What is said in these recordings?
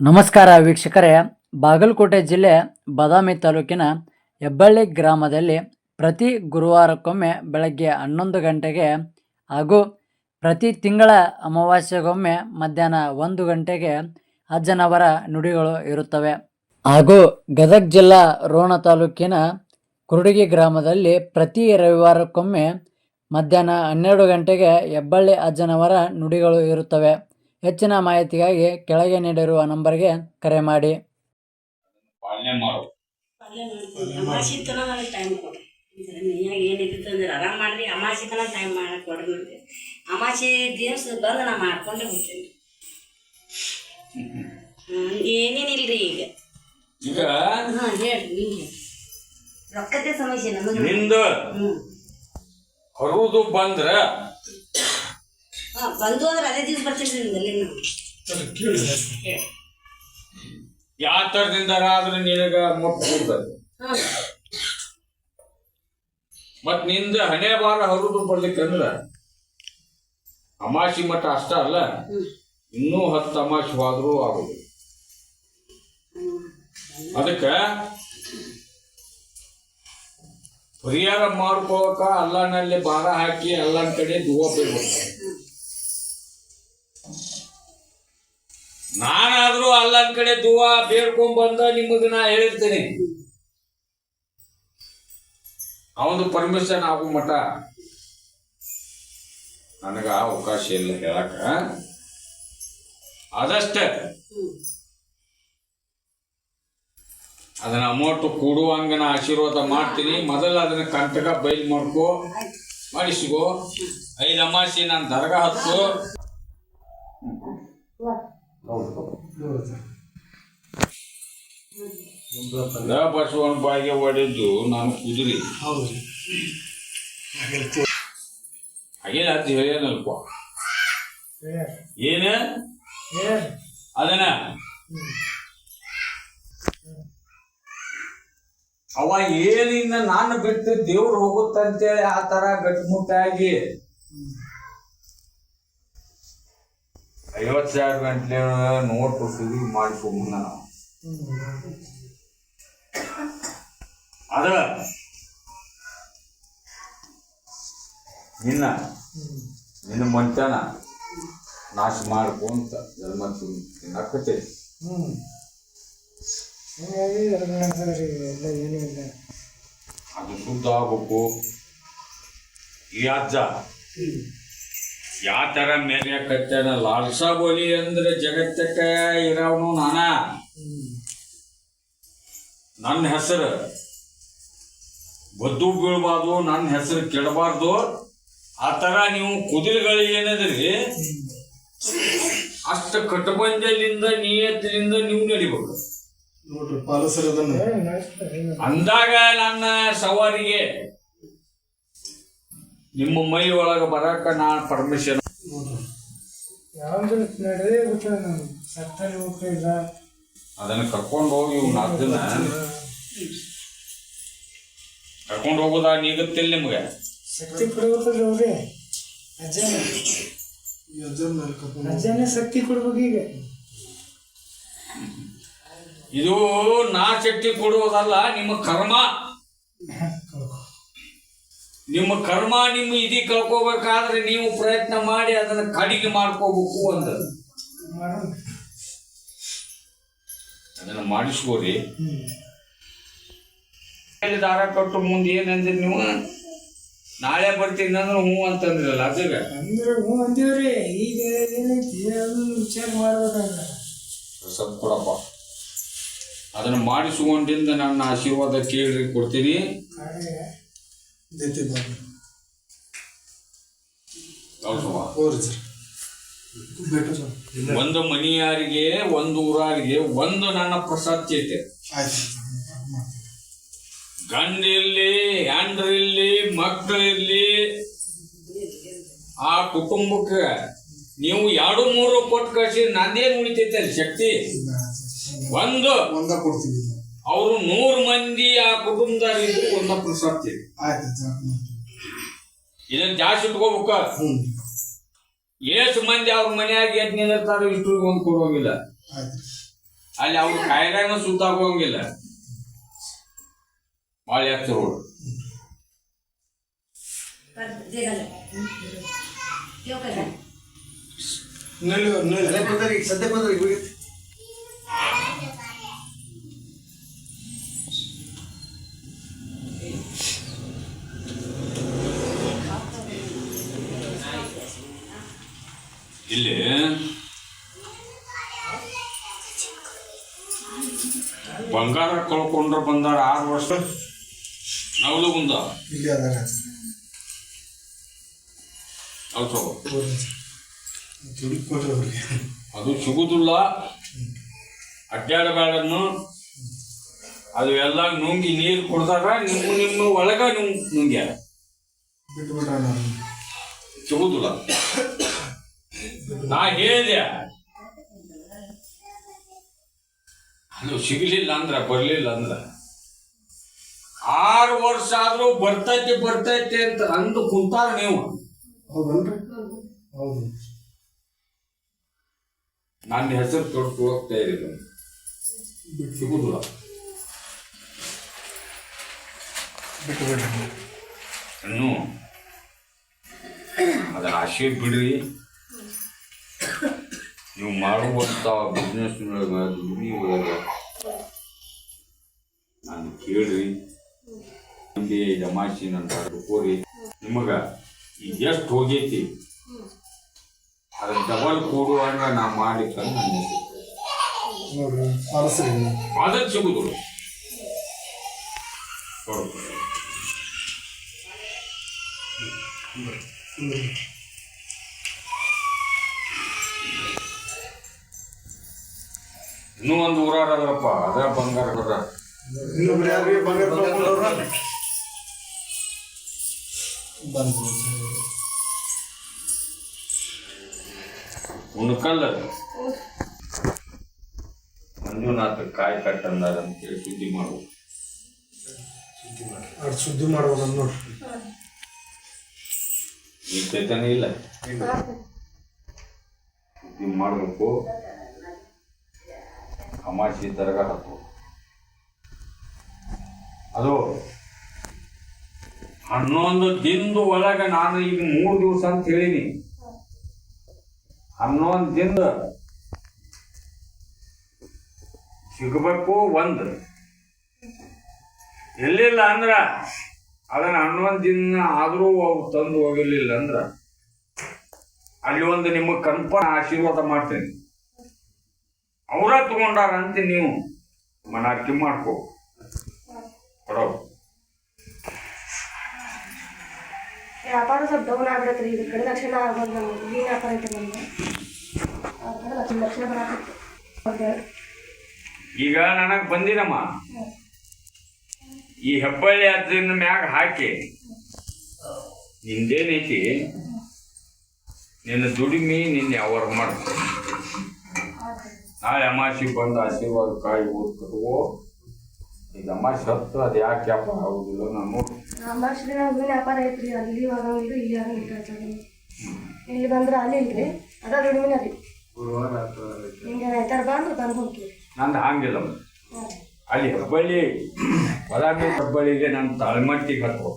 ನಮಸ್ಕಾರ ವೀಕ್ಷಕರೇ. ಬಾಗಲಕೋಟೆ ಜಿಲ್ಲೆ ಬಾದಾಮಿ ತಾಲೂಕಿನ ಹೆಬ್ಬಳ್ಳಿ ಗ್ರಾಮದಲ್ಲಿ ಪ್ರತಿ ಗುರುವಾರಕ್ಕೊಮ್ಮೆ ಬೆಳಗ್ಗೆ ಹನ್ನೊಂದು ಗಂಟೆಗೆ ಹಾಗೂ ಪ್ರತಿ ತಿಂಗಳ ಅಮಾವಾಸ್ಯೆಗೊಮ್ಮೆ ಮಧ್ಯಾಹ್ನ ಒಂದು ಗಂಟೆಗೆ ಅಜ್ಜನವರ ನುಡಿಗಳು ಇರುತ್ತವೆ. ಹಾಗೂ ಗದಗ ಜಿಲ್ಲಾ ರೋಣ ತಾಲೂಕಿನ ಕುರುಡಿಗೆ ಗ್ರಾಮದಲ್ಲಿ ಪ್ರತಿ ರವಿವಾರಕ್ಕೊಮ್ಮೆ ಮಧ್ಯಾಹ್ನ ಹನ್ನೆರಡು ಗಂಟೆಗೆ ಹೆಬ್ಬಳ್ಳಿ ಅಜ್ಜನವರ ನುಡಿಗಳು ಇರುತ್ತವೆ. ಹೆಚ್ಚಿನ ಮಾಹಿತಿಗಾಗಿ ಕೆಳಗೆ ನೀಡಿರುವ ನಂಬರ್ಗೆ ಕರೆ ಮಾಡಿ. ಪಾಲನೆ ಅಮಾಸಿ ಟೈಮ್ ಕೊಡ್ರಿ. ಅಂದ್ರೆ ಆರಾಮ್ ಮಾಡ್ರಿ. ಅಮಾಸಿ ಟೈಮ್ ಮಾಡಕ್ ಕೊಡ್ರಿ ನನಗೆ ಅಮಾಸಿ ದಿವಸ ಬಂದು ನಾ ಮಾಡ್ಕೊಂಡೇ ಬಿಡ್ತೀನಿ. ಏನೇನಿಲ್ರಿ ಈಗ? ಈಗ? ಹಾ ಹೇಳ್ರಿ ನಿಮ್ಗೆ. ರೊಕ್ಕತೆ ಸಮಸ್ಯೆ ನಮಗೆ. ನಿಂದ? ಹ್ಞೂ ಹರುದು ಬಂದ್ರ ಬಂದು ಅಂದ್ರೆ ಅದೇ ದಿನ ಬರ್ತೀನಿ ಯಾವ ತರದಿಂದ ಆದ್ರೆ ನಿನಗ ಮುಟ್ಟು ಮತ್ನಿಂದ ಹಣೆ ಬಾರ ಹರಿದು ಬರ್ಲಿಕ್ಕಂದ್ರ ಅಮಾಸಿ ಮಠ ಅಷ್ಟ ಅಲ್ಲ, ಇನ್ನೂ ಹತ್ತು ಅಮಾಸಿ ಹೋದ್ರೂ ಆಗುದು. ಅದಕ್ಕ ಪರಿಹಾರ ಮಾಡ್ಕೋಕ ಅಲ್ಲನಲ್ಲಿ ಬಾರ ಹಾಕಿ, ಅಲ್ಲನ ಕಡೆ ದುವ ಬೇಡ್ಬೇಕು ಅಲ್ಲನ ಕಡೆ ದುವಾ ಬೇಡ್ಕೊಂಡ್ ಬಂದ ನಿಮಗ್ ನಾ ಹೇಳಿರ್ತೇನೆ. ಅವನು ಪರ್ಮಿಷನ್ ಆಗೋ ಮಠ. ನನಗ ಅವಕಾಶ ಇಲ್ಲ ಹೇಳಕ. ಅದಷ್ಟೇ. ಅದನ್ನ ಅಮೌಂಟ್ ಕೊಡುವಂಗ ನಾ ಆಶೀರ್ವಾದ ಮಾಡ್ತೀನಿ. ಮೊದಲು ಅದನ್ನ ಕಂಟಕ ಬೈಲ್ ಮಾಡ್ಕೋ. ಮಾಡಿಸ್ಕೋ. ಐದು ಅಮಾಸಿ ನಾನು ದರ್ಗಾ ಹತ್ತು. ಬಸವನ ಬಾಯಿಗೆ ಹೊಡೆದು ನಾನು ಕುದುರಿ. ಹಾಗೇನ ಅಂತ ಹೇಳ್ಯಾನಲ್ಪ? ಏನ? ಅದನ್ನ? ಅವ ಏನಿನ್ನ ನಾನು ಬಿಟ್ಟು ದೇವ್ರು ಹೋಗುತ್ತಂತೇಳಿ ಆ ತರ ಗಟ್ಟಿಮುಟ್ಟಾಗಿ. ಐವತ್ ಸಾವಿರ ಗಂಟ್ಲೆ ನೋಟ್ ಕೊಟ್ಟಿದ್ವಿ ಮಾಡಿಸ್ಕೊಂಬಂದ ನಾವು. ಅದ ನಿನ್ನ ನಿನ್ನ ಮಂಟನ ನಾಶ ಮಾಡ್ಕೊಂತ ಜನ್ಮ ತಿನ್ನಕತ್ತೆ ಅದು ಶುದ್ಧ ಆಗ್ಬೇಕು. ಈ ಅಜ್ಜ ಯಾವ ತರ ಮೇಲೆ ಕಟ್ಟಾನ ಲಾಲ್ಸಾ ಬೋಲಿ ಅಂದ್ರೆ ಜಗತ್ತಕ್ಕ ಇರವನು ನಾನ? ನನ್ನ ಹೆಸರು ಬದ್ದು ಬೀಳ್ಬಾರ್ದು ನನ್ನ ಹೆಸರು ಕೆಡಬಾರ್ದು. ಆ ತರ ನೀವು ಕುದುರೆಗಳು ಏನದ್ರಿ? ಅಷ್ಟ ಕಟ್ಟಬಂಜಲಿಂದ ನಿಯತ್ತಿನಿಂದ ನೀವು ನಡಿಬೇಕು. ನೋಡ್ರಿ ಅಂದಾಗ ನನ್ನ ಸವಾರಿಗೆ ನಿಮ್ಮ ಮೈ ಒಳಗೆ ಬರಕ ನಾನು ಪರ್ಮಿಷನ್ ಯಾವ್ದು ನಡೆದೇ ಗೊತ್ತಿಲ್ಲ ನಾನು ಸತ್ತಲ್ಲಿ ಹೋಗ್ತಾ ಇಲ್ಲ. ಅದನ್ನ ಕರ್ಕೊಂಡು ಹೋಗಿ ಇವ್ನ ಅದನ್ನ ಕರ್ಕೊಂಡು ಹೋಗೋದಾ ನೀಗುತ್ತಿಲ್ಲ ನಿಮ್ಗೆ? ಶಕ್ತಿ ಕೊಡ್ಬೇಕಲ್ರಿ ಅವ್ರಿ ಅಜ್ಜನ. ಅಜ್ಜನೇ ಶಕ್ತಿ ಕೊಡ್ಬೇಕು ಈಗ. ಇದು ನಾ ಶಕ್ತಿ ಕೊಡುವುದಲ್ಲ ನಿಮ್ಮ ಕರ್ಮ. ನಿಮ್ಮ ಕರ್ಮ ನಿಮ್ಮ ಇದಿ ಕಳ್ಕೋಬೇಕಾದ್ರೆ ನೀವು ಪ್ರಯತ್ನ ಮಾಡಿ ಅದನ್ನ ಕಡಿಗೆ ಮಾಡ್ಕೋಬೇಕು ಅಂತ ಅದನ್ನ ಮಾಡಿಸ್ಕೋರಿ. ದಾರ ಕಟ್ಟು ಮುಂದೆ ಏನಂದ್ರಿ ನೀವು? ನಾಳೆ ಬರ್ತೀನಿ ಅಂದ್ರೆ ಹ್ಞೂ ಅಂತಂದ್ರಲ್ಲ ಅದೇ ಅಂದ್ರೆ ಹ್ಞೂ ಅಂದೇವ್ರಿ. ಈಗ ಏನೈತಿ? ಅದನ್ನ ವಿಚಾರ ಮಾಡ್ಬೇಕಂತ. ಸ್ವಲ್ಪ ಕೊಡಪ್ಪ. ಅದನ್ನ ಮಾಡಿಸ್ಕೊಂಡಿಂದ ನನ್ನ ಆಶೀರ್ವಾದ ಕೇಳಿ ಕೊಡ್ತೀನಿ. ಕಾಡಿಗೆ ದೇತಿ ಬಾಬು ಕಳ್ಸುವ. ಹೋರಿ ಸರ್? ಸರ್ ಒಂದು ಮನಿಯಾರಿಗೆ ಒಂದು ಊರಾರಿಗೆ ಒಂದು ನನ್ನ ಪ್ರಸಾದ್ ಚೇತೆ. ಆಯ್ತು ಗಂಡಿರ್ಲಿ ಹೆಂಡ್ರಿರ್ಲಿ ಮಕ್ಕಳಿರ್ಲಿ ಆ ಕುಟುಂಬಕ್ಕೆ ನೀವು ಎರಡು ಮೂರು ಕೊಟ್ಟು ಕಳ್ಸಿ ನಂದೇನು ಉಳಿತೈತೆ ಅಲ್ಲಿ ಶಕ್ತಿ? ಒಂದು. ಒಂದ ಕೊಡ್ತೀವಿ. ಅವರು ನೂರು ಮಂದಿ ಆ ಕುಟುಂಬದಾಗ ಇದ್ದು ಒಂದ ಪ್ರಸಾದ್ ಚೇತೆ ಆಯ್ತು ಜಾಕ್ ಮಾಡ್ತೀವಿ ಇದನ್ನ ಜಾಸ್ತಿ ಇಟ್ಕೋಬೇಕ? ಹ್ಞೂ ಎಷ್ಟು ಮಂದಿ ಅವ್ರ ಮನ್ಯಾಗ ಎದ್ದು ನಿಂದಿರ್ತಾರೋ ಇಷ್ಟು ಒಂದು ಕೊಡೋಂಗಿಲ್ಲ. ಆಯ್ತು. ಅಲ್ಲಿ ಅವ್ರ ಕಾಯಿಲೆನೂ ಸುತ್ತಾಗೋಂಗಿಲ್ಲ ಭಾಳ ಎತ್ತರ ರೋಡ್. ನಲ್ಲಿ ನಲ್ಲಿ. ಸದ್ಯ ಬಂದ್ರೆ ಈಗ ಸದ್ಯ ಬಂದ್ರೆ ಈಗ ಹೋಗಿತ್ತು ಕಳ್ಕೊಂಡ್ರ ಬಂದಾರ ಆರು ವರ್ಷ. ನವಲು ಮುಂದ ಇಲ್ಲಿ ಅದಾರ ಅದು ಸಿಗುದಿಲ್ಲ. ಅಡ್ಡಾಡಬೇಡನ್ನು ಅದು ಎಲ್ಲ ನುಂಗಿ ನೀರು ಕೊಡ್ತಾರ ನಿಮ್ಮ ನಿಮ್ಮ ಒಳಗ ನುಂಗ್ ನುಂಗ್ಯಾರ. ಸಿಗುದಿಲ್ಲ. ನಾ ಹೇಳಿದೆ. ಅದು ಸಿಗಲಿಲ್ಲ ಅಂದ್ರೆ ಬರಲಿಲ್ಲ ಅಂದ್ರೆ. ಆರು ವರ್ಷ ಆದ್ರೂ ಬರ್ತೈತಿ ಬರ್ತೈತಿ ಅಂತ ಅಂದು ಕುಂತಾರ ನೀವು. ನನ್ನ ಹೆಸರು ತೊಡ್ಕೊ ಹೋಗ್ತಾ ಇರಲಿಲ್ಲ ಸಿಗುದಿಲ್ಲ. ಇನ್ನು ಅದರ ಆಶೆ ಬಿಡ್ರಿ. ನೀವು ಮಾಡುವಂಥ ಬಿಸ್ನೆಸ್ನೊಳಗೆ ದುಡಿ ಒಳಗ ನಾನು ಕೇಳ್ರಿ ಮಂದಿ ಜಮಾಯಿಸಿ ನನ್ನ ಕೋರಿ. ನಿಮಗೆ ಈಗ ಎಷ್ಟು ಹೋಗೈತಿ? ಅದನ್ನ ಡಬಲ್ ಕೊಡುವಾಗ ನಾ ಪಾಲಸ್ರಿ ಅದಕ್ಕೆ ಸಿಗುದಿಲ್ಲ ಕೊಡು. ಇನ್ನೂ ಒಂದು ಊರಾರ ಅದರಪ್ಪ ಅದ ಬಂಗಾರ ಅದ ಉಣ್ಕಲ್ಲ. ಮಂಜುನಾಥ ಕಾಯಿ ಕಟ್ಟಂದಾರ ಅಂತೇಳಿ ಸುದ್ದಿ ಮಾಡು. ಅದು ಸುದ್ದಿ ಮಾಡುವ ನೋಡ್ರಿ ಈ ಚೈತನ್ಯ ಇಲ್ಲ. ಸುದ್ದಿ ಮಾಡಬೇಕು. ಅಮಾಸಿ ದರ್ಗ ಹತ್ತು ಅದು ಹನ್ನೊಂದು ದಿನದ ಒಳಗೆ ನಾನು ಈಗ ಮೂರು ದಿವಸ ಅಂತ ಹೇಳಿನಿ. ಹನ್ನೊಂದು ದಿನ ಸಿಗಬೇಕು ಒಂದು. ಎಲ್ಲಿಲ್ಲ ಅಂದ್ರ ಅದನ್ನ ಹನ್ನೊಂದು ದಿನ ಆದರೂ ಅವ್ರು ತಂದು ಹೋಗಿರ್ಲಿಲ್ಲ ಅಂದ್ರ ಅಲ್ಲಿ ಒಂದು ನಿಮಗೆ ಕನ್ಫರ್ಮ್ ಆಶೀರ್ವಾದ ಮಾಡ್ತೇನೆ. ಅವರ ತಗೊಂಡಾರ ಅಂತ ನೀವು ಮನಾರ್ಕಿ ಮಾಡ್ಕೋ. ಕೊಡೋ. ವ್ಯಾಪಾರ ಸ್ವಲ್ಪ ಡೌನ್ ಆಗ್ಬಿಡತ್ರಿ ಇದ್ರ ಕಡೆ ಲಕ್ಷಣ ಆಗೋದು ನಮ್ಗೆ ಮೀನು ವ್ಯಾಪಾರ ಐತೆ ನಮ್ಗೆ. ಅದ್ರ ಕಡೆ ಲಕ್ಷ ಲಕ್ಷಣ ಬರಾಕತ್ತು. ಹೌದು. ಈಗ ನನಗೆ ಬಂದಿರಮ್ಮ. ಈ ಹೆಬ್ಬಳ್ಳಿ ಅಜ್ಜನ ಮ್ಯಾಗ ಹಾಕಿ. ನಿಂದೇನೈತಿ? ನಿನ್ನ ದುಡಿಮೆ ನಿನ್ನ ಯಾವಾಗ ಮಾಡ್ತೀನಿ ನಾಳೆ ಅಮಾಸಿ ಬಂದು ಆಶೀರ್ವಾದ ಕಾಯಿ ಓದ್ಕೋ ಈಗ ಅಮಾಸಿ ಹತ್ತು ಅದು ಯಾಕೆ ವ್ಯಾಪಾರ ಆಗುದಿಲ್ಲ ನಾನು. ನೋಡಿ ನಮ್ಗೆ ವ್ಯಾಪಾರ ಐತ್ರಿ ಅಲ್ಲಿ ಹೋಗಂಗಿಲ್ಲ ಇಲ್ಲಿ ಹೋಗಂಗಿಲ್ಲ ಇಲ್ಲಿ ಬಂದ್ರೆ ಅಲ್ಲಿ ಇಲ್ರಿ ಅದ ದುಡಿಮಿನ ರೀ ಹಿಂಗೆ ರೈತರ ಬಂದ್ರೆ ಬಂದು ಹೋಗ್ತೀವಿ. ನಂದು ಹಂಗಿಲ್ಲ. ಅಲ್ಲಿ ಹೆಬ್ಬಳ್ಳಿ ಬದಾಮಿ ಹೆಬ್ಬಳ್ಳಿಗೆ ನನ್ನ ತಳಮಟ್ಟಿಗೆ ಹತ್ತು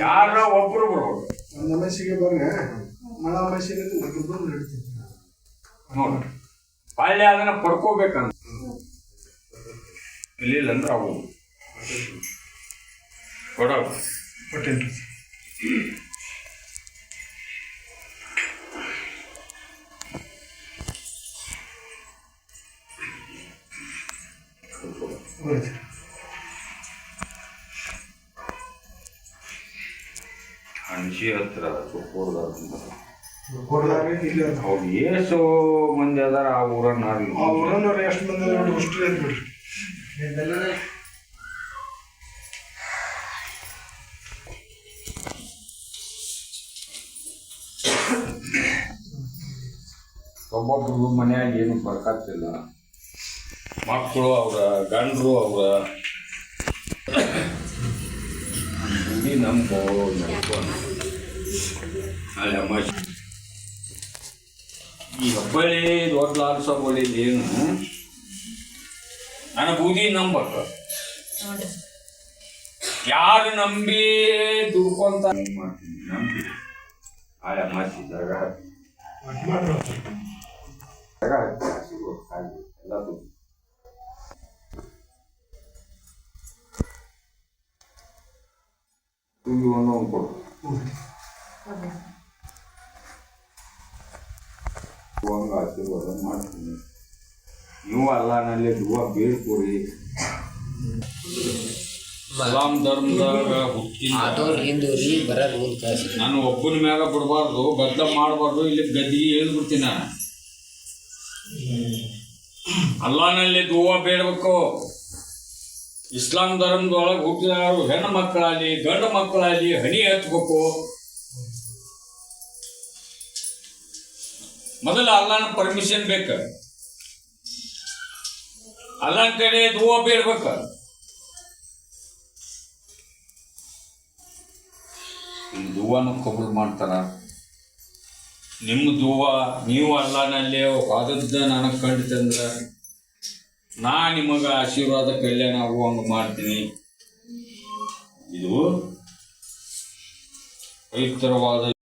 ಯಾರ ಒಬ್ರು ಬರ್ಬೋದು ನಮ್ಮ ಅಮಾಸಿಗೆ ಬರ್ರಿ ಮಳ ಅಮಾಸಿಗೆ ಬಂದು ನಡೀತೀವಿ ನೋಡ್ರಿ. ಬಾಲ್ಯ ಅದನ್ನ ಪಡ್ಕೋಬೇಕಂತ. ಇಲ್ಲಿಲ್ಲ ಅಂದ್ರೆ ಅವು. ಕೊಡೋ ಕೊಟ್ಟೇನ್ರಿ ಹಣಸಿ ಹತ್ರ ಅದ. ಅವ್ರು ಏಸು ಮಂದಿ ಅದಾರ ಆ ಊರನ್ನ ಆ ಊರನ್ನವ್ರು ಎಷ್ಟು ಮಂದಿ ನೋಡಿ ಅಷ್ಟು ಐತ್ ಬಿಡ್ರಿ ಒಬ್ಬೊಬ್ರು ಮನ್ಯಾಗ ಏನು ಬರ್ಕಾತಿಲ್ಲ ಮಕ್ಕಳು ಅವ್ರ ಗಂಡರು ಅವ್ರ. ನಮ್ಮ ನಂಬೋ ಅಲ್ಲಿ ಅಮಾಸಿ ಈ ಹಬ್ಬಳಿ ದೊಡ್ಡ ಲಾಲ್ಸೋಬಳಿ ಏನು? ನನ್ನ ಬೂದಿ ನಂಬಕ್ಕ ಯಾರು ನಂಬಿ ದುಡ್ಕೊಂತ ಮಾಡ್ತೀನಿ? ನಂಬಿ. ಆಯ ಮಾತಿ ದರ್ಗ ಎಲ್ಲ ದುಡ್ಡು. ಕೊಡು. ಹೂವಂಗ ಆಶೀರ್ವಾದ ಮಾಡ್ತೀನಿ ನೀವು ಅಲ್ಲನಲ್ಲಿ ದುವ ಬೀಳ್ಕೊಡಿ ಸಲಾಂ ಧರ್ಮದಾಗ ಹುಟ್ಟಿದ ನಾನು ಒಬ್ಬನ ಮ್ಯಾಗ ಬಿಡಬಾರ್ದು ಗದ್ದಲ ಮಾಡಬಾರ್ದು ಇಲ್ಲಿ ಗದ್ದಿಗೆ ಹೇಳ್ಬಿಡ್ತೀನಿ ನಾನು. ಅಲ್ಲಾನಲ್ಲಿ ದುವ ಬೇಡಬೇಕು. ಇಸ್ಲಾಂ ಧರ್ಮದೊಳಗೆ ಹುಟ್ಟಿದ ಹೆಣ್ಣು ಮಕ್ಕಳಾಗಲಿ ಗಂಡು ಮಕ್ಕಳಾಗಲಿ ಹನಿ ಹಚ್ಬೇಕು ಮೊದಲು ಅಲ್ಲಾನ ಪರ್ಮಿಷನ್ ಬೇಕು. ಅಲ್ಲನ ಕಡೆ ಹೂವ ಬೇಡ್ಬೇಕ. ಈ ಹೂವನು ಕಬೂಲ್ ಮಾಡ್ತಾರ. ನಿಮ್ಮ ದೂವ, ನೀವು ಅಲ್ಲನಲ್ಲಿ ವಾದದ್ದ ನನಗೆ ಕಂಡಿತಂದ್ರೆ, ನಾ ನಿಮಗೆ ಆಶೀರ್ವಾದ, ಕಲ್ಯಾಣ ಆಗುವಂಗ ಮಾಡ್ತೀನಿ. ಇದು ಪವಿತ್ರವಾದ